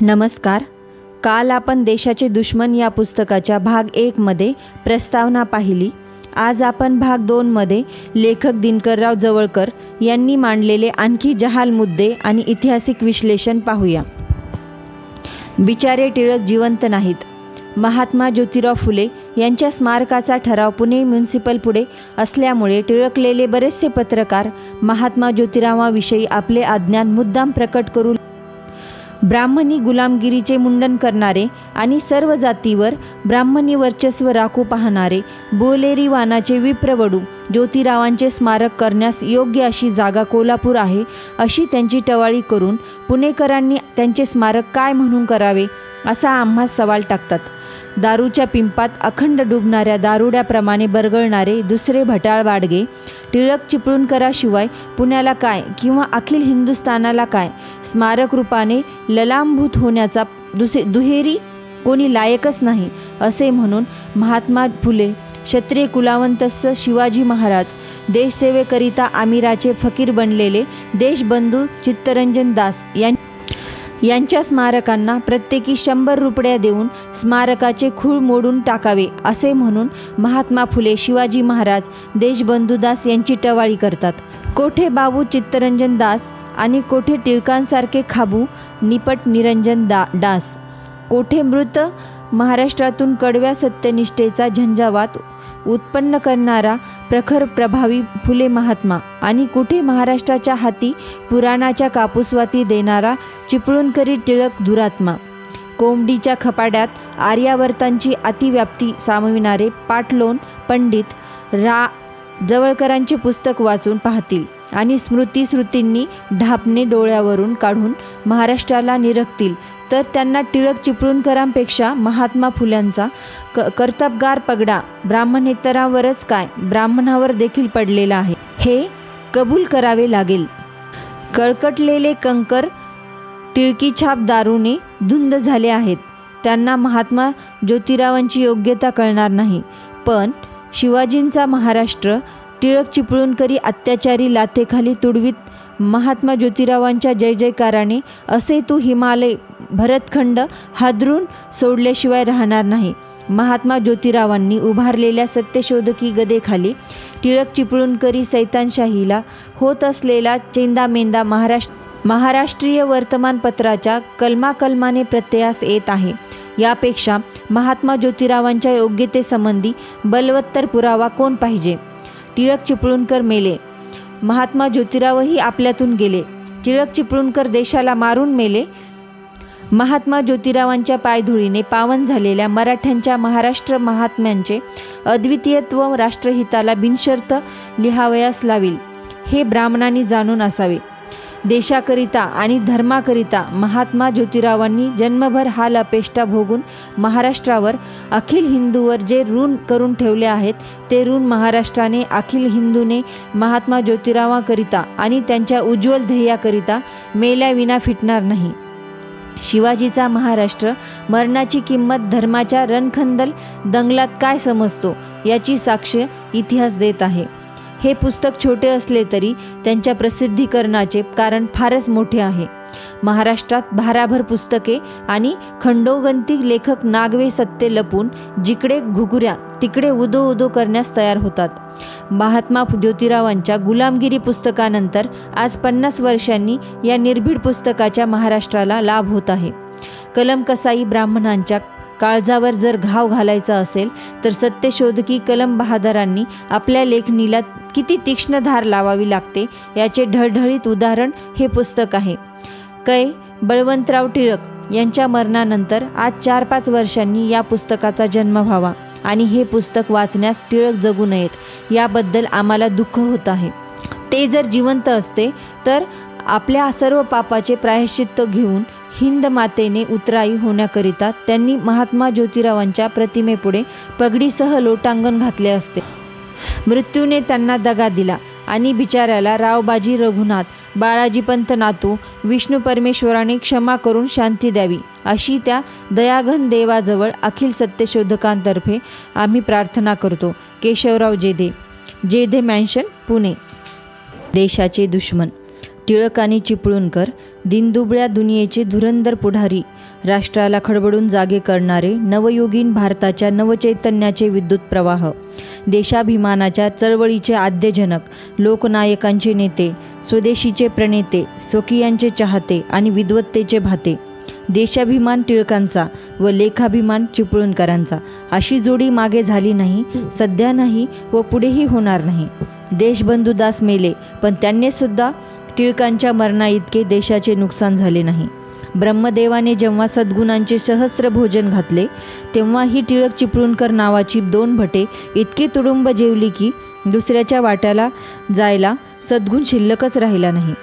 नमस्कार. काल आपण देशाचे दुश्मन या पुस्तकाच्या भाग एकमध्ये प्रस्तावना पाहिली. आज आपण भाग दोनमध्ये लेखक दिनकरराव जवळकर यांनी मांडलेले आणखी जहाल मुद्दे आणि ऐतिहासिक विश्लेषण पाहूया. बिचारे टिळक जिवंत नाहीत. महात्मा ज्योतिराव फुले यांच्या स्मारकाचा ठराव पुणे म्युन्सिपल पुढे असल्यामुळे टिळकलेले बरेचसे पत्रकार महात्मा ज्योतिरावाविषयी आपले अज्ञान मुद्दाम प्रकट करू ब्राह्मणी गुलामगिरीचे मुंडन करणारे आणि सर्व जातीवर ब्राह्मणी वर्चस्व राखू पाहणारे बोलेरी वानाचे विप्रवडू ज्योतिरावांचे स्मारक करण्यास योग्य अशी जागा कोल्हापूर आहे अशी त्यांची टवाळी करून पुणेकरांनी त्यांचे स्मारक काय म्हणून करावे असा आम्हा सवाल टाकतात. दारूच्या पिंपात अखंड डुबणाऱ्या दारुड्याप्रमाणे बरगळणारे दुसरे भटाळ वाडगे टिळक चिपळूणकराशिवाय पुण्याला काय किंवा अखिल हिंदुस्थानाला काय? स्मारक रूपाने ललांभूत होण्याचा दुसे दुहेरी कोणी लायकच नाही असे म्हणून महात्मा फुले क्षत्रिय कुलावंतस्थ शिवाजी महाराज देशसेवेकरिता आमिराचे फकीर बनलेले देशबंधू चित्तरंजन दास यां यांच्या स्मारकांना प्रत्येकी शंभर रुपया देऊन स्मारकाचे खूळ मोडून टाकावे असे म्हणून महात्मा फुले शिवाजी महाराज देशबंधूदास यांची टवाळी करतात. कोठे बाबू चित्तरंजन दास आणि कोठे टिळकांसारखे खाबू निपट निरंजन दा डास कोठे मृत महाराष्ट्रातून कडव्या सत्यनिष्ठेचा झंझावात उत्पन्न करणारा प्रखर प्रभावी फुले महात्मा. आणि कुठे महाराष्ट्राच्या हाती पुराणाच्या कापूसवाती देणारा चिपळूणकरी टिळक दुरात्मा. कोंबडीच्या खपाड्यात आर्यावर्तांची अतिव्याप्ती सामविणारे पाटलोन पंडित रा जवळकरांचे पुस्तक वाचून पाहतील आणि स्मृतीश्रुतींनी ढापणे डोळ्यावरून काढून महाराष्ट्राला निरखतील. तर त्यांना टिळक चिपळूणकरांपेक्षा महात्मा फुल्यांचा क कर्तबगार पगडा ब्राह्मणेतरावरच काय? ब्राह्मणावर देखील पडलेला आहे. हे कबूल करावे लागेल. कळकटलेले कंकर टिळकी छाप दारूने धुंद झाले आहेत. त्यांना महात्मा ज्योतिरावांची योग्यता कळणार नाही. पण शिवाजींचा महाराष्ट्र टिळक चिपळूणकरी अत्याचारी लाथेखाली तुडवीत महात्मा ज्योतिरावांच्या जय जयकाराने असे तू हिमालय भरतखंड हादरून सोडल्याशिवाय राहणार नाही. महात्मा ज्योतिरावांनी उभारलेल्या सत्यशोधकी गदेखाली टिळक चिपळूणकरी सैतानशाहीला होत असलेला चेंदामेंदा महाराष्ट्र महाराष्ट्रीय वर्तमानपत्राच्या कलमाकलमाने प्रत्ययास येत आहे. यापेक्षा महात्मा ज्योतिरावांच्या योग्यतेसंबंधी बलवत्तर पुरावा कोण पाहिजे? टिळक चिपळूणकर मेले. महात्मा ज्योतिरावही आपल्यातून गेले. टिळक चिपळूणकर देशाला मारून मेले. महात्मा ज्योतिरावांच्या पायधुळीने पावन झालेल्या मराठ्यांच्या महाराष्ट्र महात्म्यांचे अद्वितीयत्व राष्ट्रहिताला बिनशर्त लिहावयास लावील. हे ब्राह्मणांनी जाणून असावे. देशाकरिता आणि धर्माकरिता महात्मा ज्योतिरावांनी जन्मभर हा लपेष्टा भोगून महाराष्ट्रावर अखिल हिंदूवर जे ऋण करून ठेवले आहेत ते ऋण महाराष्ट्राने अखिल हिंदूने महात्मा ज्योतिरावाकरिता आणि त्यांच्या उज्ज्वल ध्येयाकरिता मेल्याविना फिटणार नाही. शिवाजीचा महाराष्ट्र मरणाची किंमत धर्माच्या रणखंदल दंगलात काय समजतो याची साक्ष इतिहास देत आहे. हे पुस्तक छोटे असले तरी त्यांच्या प्रसिद्धीकरणाचे कारण फारच मोठे आहे. महाराष्ट्रात भाराभर पुस्तके आणि खंडोगंती लेखक नागवे सत्ते लपून जिकडे घुगुऱ्या तिकडे उदो उदो करण्यास तयार होतात. महात्मा ज्योतिरावांच्या गुलामगिरी पुस्तकानंतर आज पन्नास वर्षांनी या निर्भीड पुस्तकाच्या महाराष्ट्राला लाभ होत आहे. कलम कसाई ब्राह्मणांच्या काळजावर जर घाव घालायचा असेल तर सत्यशोधकी कलम बहादरांनी आपल्या लेखणीला किती तीक्ष्ण धार लावावी लागते याचे ढळढळीत उदाहरण हे पुस्तक आहे. कै. बळवंतराव टिळक यांच्या मरणानंतर आज चार पाच वर्षांनी या पुस्तकाचा जन्म व्हावा आणि हे पुस्तक वाचण्यास टिळक जगू नयेत याबद्दल आम्हाला दुःख होत आहे. ते जर जिवंत असते तर आपल्या सर्व पापाचे प्रायश्चित्त घेऊन हिंद मातेने उतराई होण्याकरिता त्यांनी महात्मा ज्योतिरावांच्या प्रतिमेपुढे पगडीसह लोटांगण घातले असते. मृत्यूने त्यांना दगा दिला आणि बिचाऱ्याला रावबाजी रघुनाथ बाळाजीपंत नातू विष्णू परमेश्वराने क्षमा करून शांती द्यावी अशी त्या दयाघन देवाजवळ अखिल सत्यशोधकांतर्फे आम्ही प्रार्थना करतो. केशवराव जेधे जेधे मॅन्शन पुणे. देशाचे दुश्मन. टिळक आणि चिपळूणकर दिनदुबळ्या दुनियेचे धुरंदर पुढारी राष्ट्राला खडबडून जागे करणारे नवयुगीन भारताच्या नवचैतन्याचे विद्युत प्रवाह देशाभिमानाच्या चळवळीचे आद्यजनक लोकनायकांचे नेते स्वदेशीचे प्रणेते स्वकीयांचे चाहते आणि विद्वत्तेचे भाते देशाभिमान टिळकांचा व लेखाभिमान चिपळूणकरांचा अशी जोडी मागे झाली नाही सध्या नाही व पुढेही होणार नाही. देशबंधू दास मेले पण त्यांनीसुद्धा टिळकांच्या मरणाइतके देशाचे नुकसान झाले नाही. ब्रह्मदेवाने जेव्हा सद्गुणांचे सहस्र भोजन घातले तेव्हा ही टिळक चिपळूणकर नावाची दोन भटे इतकी तुडुंब जेवली की दुसऱ्याच्या वाट्याला जायला सद्गुण शिल्लकच राहिला नाही.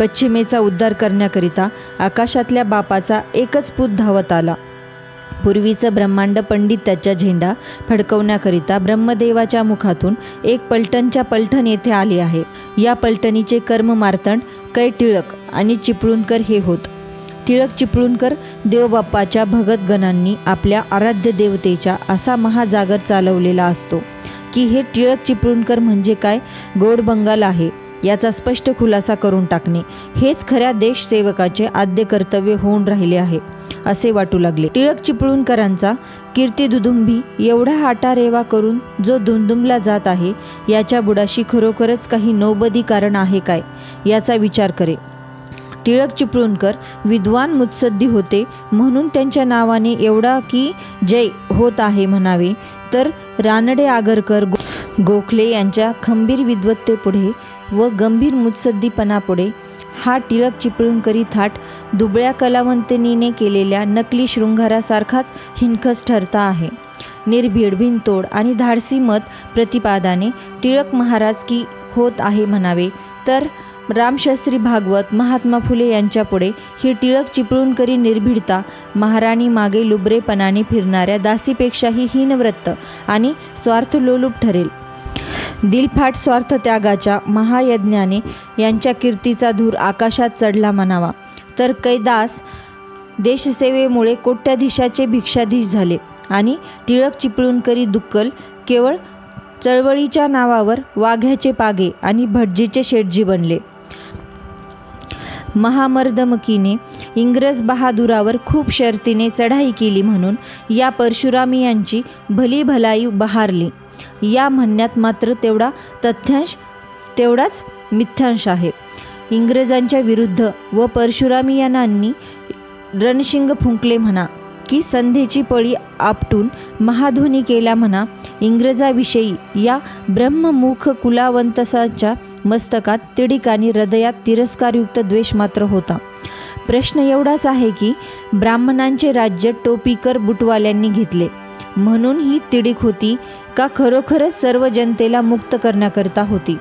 पश्चिमेचा उद्धार करण्याकरिता आकाशातल्या बापाचा एकच पूत धावत आला. पूर्वीचं ब्रह्मांड पंडित त्याच्या झेंडा फडकवण्याकरिता ब्रह्मदेवाच्या मुखातून एक पलटणच्या पलटण येथे आले आहे. या पलटणीचे कर्म मार्तंड कै टिळक आणि चिपळूणकर हे होत. टिळक चिपळूणकर देवबाप्पाच्या भगतगणांनी आपल्या आराध्य देवतेच्या असा महाजागर चालवलेला असतो. की हे टिळक चिपळूणकर म्हणजे काय? गोड बंगाल आहे. याचा स्पष्ट खुलासा करून टाकणे. हेच खऱ्या देशसेवकाचे आद्य कर्तव्य होऊन राहिले आहे असे वाटू लागले. टिळक चिपळूणकरांचा कीर्ती दुदुंबी एवढा हाटारेवा करून जो दुमदुमला जात आहे याच्या बुडाशी खरोखरच काही नोबदी कारण आहे काय याचा विचार करे. टिळक चिपळूणकर विद्वान मुत्सद्दी होते म्हणून त्यांच्या नावाने एवढा की जय होत आहे म्हणावे. तर रानडे आगरकर गो गोखले यांच्या खंबीर विद्वत्तेपुढे व गंभीर मुत्सद्दीपणापुढे हा टिळक चिपळूणकरी थाट दुबळ्या कलावंतनीने केलेल्या नकली शृंगारासारखाच हिणखस ठरता आहे. निर्भीड भिनतोड आणि धाडसी मत प्रतिपादाने टिळक महाराज की होत आहे म्हणावे तर रामशास्त्री भागवत महात्मा फुले यांच्यापुढे ही टिळक चिपळूणकरी निर्भीडता महाराणी मागे लुबरेपणाने फिरणाऱ्या दासीपेक्षाही हीनव्रत आणि स्वार्थलोलूप ठरेल. दिलफाट स्वार्थ त्यागाच्या महायज्ञाने यांच्या कीर्तीचा धूर आकाशात चढला म्हणावा. तर कैदास देशसेवेमुळे कोट्याधीशाचे भिक्षाधीश झाले आणि टिळक चिपळूणकरी दुक्कल केवळ चळवळीच्या नावावर वाघ्याचे पागे आणि भटजीचे शेटजी बनले. महामर्दमकीने इंग्रज बहादुरावर खूप शर्तीने चढाई केली म्हणून या परशुरामी यांची भली भलाई बहारली. या म्हणण्यात मात्र तेवढा तथ्यांश तेवढाच मिथ्यांश आहे. इंग्रजांच्या विरुद्ध व परशुरामियानांनी रणशिंग फुंकले म्हणा की संधीची पळी आपटून महाध्वनी केला म्हणा इंग्रजाविषयी या ब्रह्ममुख कुलावंतसाच्या मस्तकात तिडिक आणि हृदयात तिरस्कारयुक्त द्वेष मात्र होता. प्रश्न एवढाच आहे की ब्राह्मणांचे राज्य टोपीकर बुटवाल्यांनी घेतले. म्हणून ही तिडीक होती का खरोखरच सर्व जनतेला मुक्त करण्याकरता होती.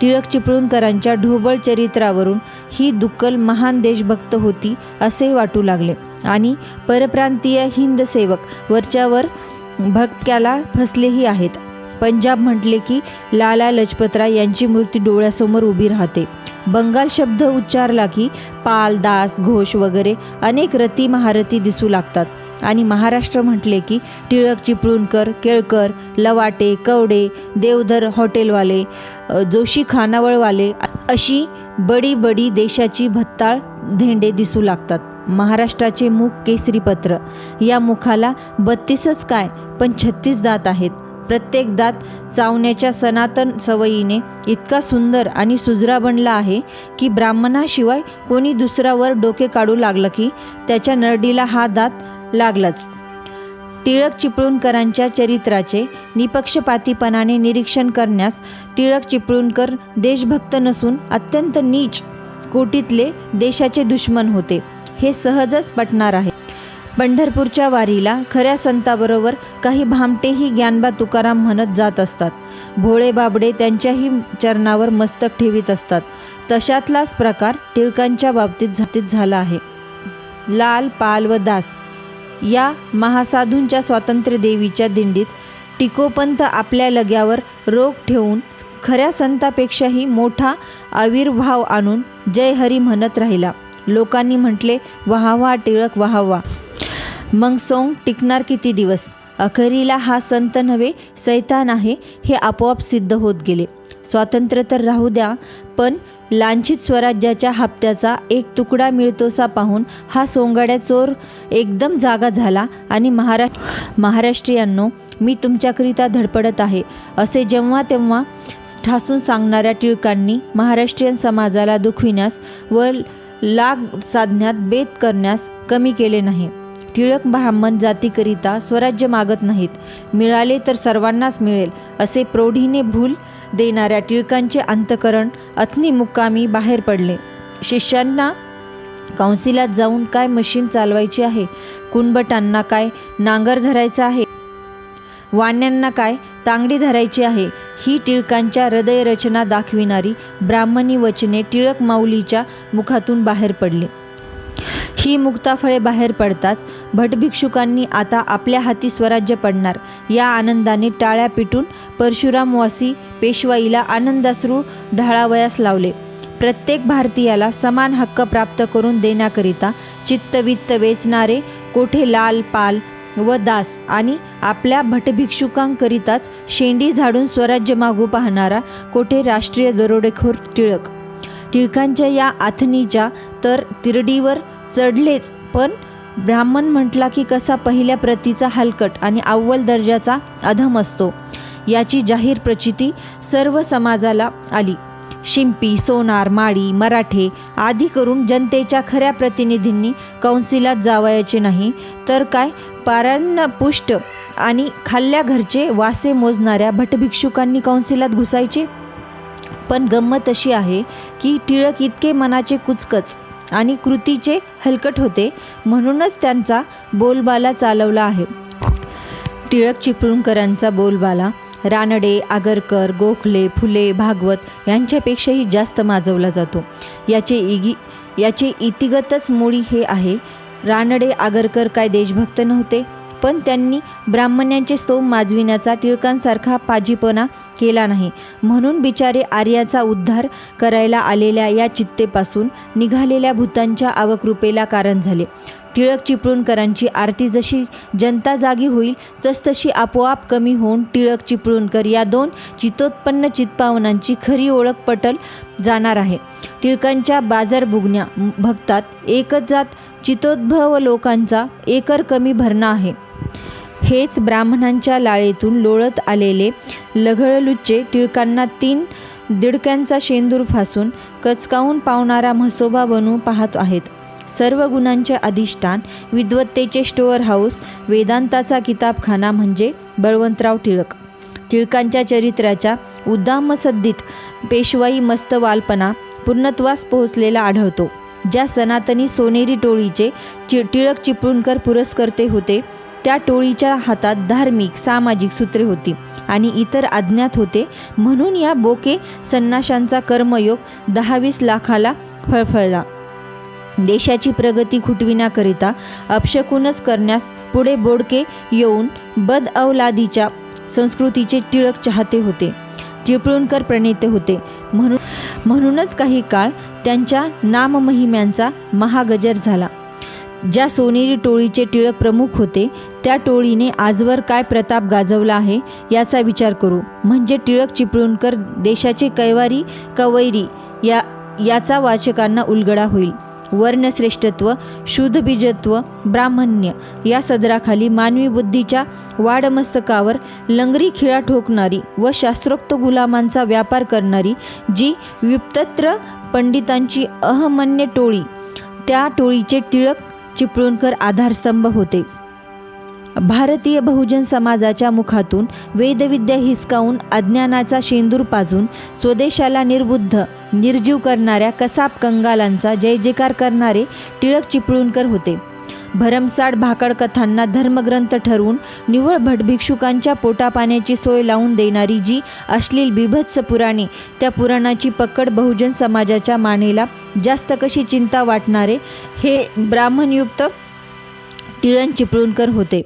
टिळक चिपळूणकरांच्या ढोबळ चरित्रावरून ही दुक्कल महान देशभक्त होती असे वाटू लागले. आणि परप्रांतीय हिंद सेवक वरच्यावर भटक्याला फसलेही आहेत. पंजाब म्हटले की लाला लजपतराय यांची मूर्ती डोळ्यासमोर उभी राहते. बंगाल शब्द उच्चारला की पाल दास घोष वगैरे अनेक रती महारथी दिसू लागतात. आणि महाराष्ट्र म्हटले की टिळक चिपळूणकर केळकर लवाटे कवडे देवधर हॉटेलवाले जोशी खानावळवाले अशी बडी बडी देशाची भत्ताळ धेंडे दिसू लागतात. महाराष्ट्राचे मुख केसरीपत्र या मुखाला बत्तीसच काय पण छत्तीस दात आहेत. प्रत्येक दात चावण्याच्या सनातन सवयीने इतका सुंदर आणि सुजरा बनला आहे की ब्राह्मणाशिवाय कोणी दुसऱ्यावर डोके काढू लागलं की त्याच्या नरडीला हा दात लागलाच. टिळक चिपळूणकरांच्या चरित्राचे निपक्षपातीपणाने निरीक्षण करण्यास टिळक चिपळूणकर देशभक्त नसून अत्यंत नीच कोटीतले देशाचे दुश्मन होते. हे सहजच पटणार आहे. पंढरपूरच्या वारीला खऱ्या संताबरोबर काही भामटेही ज्ञानबा तुकाराम म्हणत जात असतात. भोळे बाबडे त्यांच्याही चरणावर मस्तक ठेवीत असतात. तशातलाच प्रकार टिळकांच्या बाबतीत झातीत झाला आहे. लाल पाल व दास या महासाधूंच्या स्वातंत्र्य देवीच्या दिंडीत टिकोपंत आपल्या लग्यावर रोग ठेवून खऱ्या संतापेक्षाही मोठा आविर्भाव आणून जय हरी म्हणत राहिला. लोकांनी म्हटले वाहवा टिळक वाहवा. मग सोंग टिकणार किती दिवस? अखेरीला हा संत नव्हे सैतान आहे हे आपोआप सिद्ध होत गेले. स्वातंत्र्य तर राहू द्या पण लांछित स्वराज्याच्या हप्त्याचा एक तुकडा मिळतोसा पाहून हा सोंगाड्या चोर एकदम जागा झाला आणि महारा महाराष्ट्रीयांनो मी तुमच्याकरिता धडपडत आहे असे जेव्हा तेव्हा ठासून सांगणाऱ्या टिळकांनी महाराष्ट्रीयन समाजाला दुखविण्यास व लाग साधण्यात बेत करण्यास कमी केले नाही. टिळक ब्राह्मण जातीकरिता स्वराज्य मागत नाहीत. मिळाले तर सर्वांनाच मिळेल असे प्रौढीने भूल देणाऱ्या टिळकांचे अंतकरण अथनी मुक्कामी बाहेर पडले. शिष्यांना काउन्सिलात जाऊन काय मशीन चालवायची आहे? कुणबटांना काय नांगर धरायचा आहे? वाण्यांना काय तांगडी धरायची आहे? ही टिळकांच्या हृदयरचना दाखविणारी ब्राह्मणी वचने टिळक माऊलीच्या मुखातून बाहेर पडली. ही मुक्ताफळे बाहेर पडताच भटभिक्षुकांनी आता आपल्या हाती स्वराज्य पडणार. या आनंदाने टाळ्या पिटून परशुरामवासी पेशवाईला आनंदाश्रू ढाळावयास लावले. प्रत्येक भारतीयाला समान हक्क प्राप्त करून देण्याकरिता चित्तवित्त वेचणारे कोठे लाल पाल व दास आणि आपल्या भटभिक्षुकांकरिताच शेंडी झाडून स्वराज्य मागू पाहणारा कोठे राष्ट्रीय दरोडेखोर टिळक. टिळकांच्या या आथनीच्या तर तिरडीवर चढलेच पण ब्राह्मण म्हटला की कसा पहिल्या प्रतीचा हलकट आणि अव्वल दर्जाचा अधम असतो. याची जाहीर प्रचिती सर्व समाजाला आली. शिंपी सोनार माळी मराठे आदी करून जनतेच्या खऱ्या प्रतिनिधींनी कौन्सिलात जावायचे नाही तर काय पारांना पुष्ट आणि खाल्ल्या घरचे वासे मोजणाऱ्या भटभिक्षुकांनी कौन्सिलात घुसायचे? पण गंमत अशी आहे की टिळक इतके मनाचे कुचकच. आणि कृतीचे हलकट होते. म्हणूनच त्यांचा बोलबाला चालवला आहे. टिळक चिपळूणकरांचा बोलबाला रानडे आगरकर गोखले फुले भागवत यांच्यापेक्षाही जास्त माजवला जातो. याचे इगी याचे इतिगतच मुळी हे आहे. रानडे आगरकर काय देशभक्त नव्हते? पण त्यांनी ब्राह्मणांचे स्तोम माजविण्याचा टिळकांसारखा पाजीपणा केला नाही. म्हणून बिचारे आर्याचा उद्धार करायला आलेल्या या चित्तेपासून निघालेल्या भूतांच्या अवकृपेला कारण झाले. टिळक चिपळूणकरांची आरती जशी जनता जागी होईल तसतशी आपोआप कमी होऊन टिळक चिपळूणकर या दोन चितोत्पन्न चित्पावनांची खरी ओळख पटल जाणार आहे. टिळकांच्या बाजार बुगण्या भक्तात एकच जात चितोद्भव लोकांचा एकर कमी भरणा आहे. हेच ब्राह्मणांच्या लाळेतून लोळत आलेले लघळलुच्चे टिळकांना तीन दिडक्यांचा शेंदूर फासून कचकावून पावणारा म्हसोबा बनू पाहत आहेत. सर्व गुणांचे अधिष्ठान विद्वत्तेचे स्टोअर हाऊस वेदांताचा किताबखाना म्हणजे बळवंतराव टिळक. टिळकांच्या चरित्राच्या उद्दामसद्दीत पेशवाई मस्तवालपणा पूर्णत्वास पोहोचलेला आढळतो. ज्या सनातनी सोनेरी टोळीचे चि टिळक चिपळूणकर पुरस्कर्ते होते त्या टोळीच्या हातात धार्मिक सामाजिक सूत्रे होती आणि इतर अज्ञात होते. म्हणून या बोके संन्याशांचा कर्मयोग दहावीस लाखाला फळफळला. देशाची प्रगती खुटविण्याकरिता अपशकूनच करण्यास पुढे बोडके येऊन बद अवलादीच्या संस्कृतीचे टिळक चाहते होते चिपळूणकर प्रणेते होते. म्हणून म्हणूनच काही काळ त्यांच्या नाममहिम्यांचा महागजर झाला. ज्या सोनेरी टोळीचे टिळक प्रमुख होते त्या टोळीने आजवर काय प्रताप गाजवला आहे याचा विचार करू. म्हणजे टिळक चिपळूणकर देशाचे कैवारी कवैरी या याचा वाचकांना उलगडा होईल. वर्णश्रेष्ठत्व शुद्धबीजत्व ब्राह्मण्य या सदराखाली मानवी बुद्धीच्या वाडमस्तकावर लंगरी खिळा ठोकणारी व शास्त्रोक्त गुलामांचा व्यापार करणारी जी विप्तत्र पंडितांची अहमन्य टोळी त्या टोळीचे टिळक चिपळूणकर आधारस्तंभ होते. भारतीय बहुजन समाजाच्या मुखातून वेदविद्या हिसकावून अज्ञानाचा शेंदूर पाजून स्वदेशाला निर्बुद्ध निर्जीव करणाऱ्या कसाब कंगालांचा जय जयकार करणारे टिळक चिपळूणकर होते. भरमसाठ भाकड कथांना धर्मग्रंथ ठरवून निव्वळ भटभिक्षुकांच्या पोटापाण्याची सोय लावून देणारी जी अश्लील बिभत्स पुराणे त्या पुराणाची पकड बहुजन समाजाच्या मानेला जास्त कशी चिंता वाटणारे हे ब्राह्मणयुक्त टिळण चिपळूणकर होते.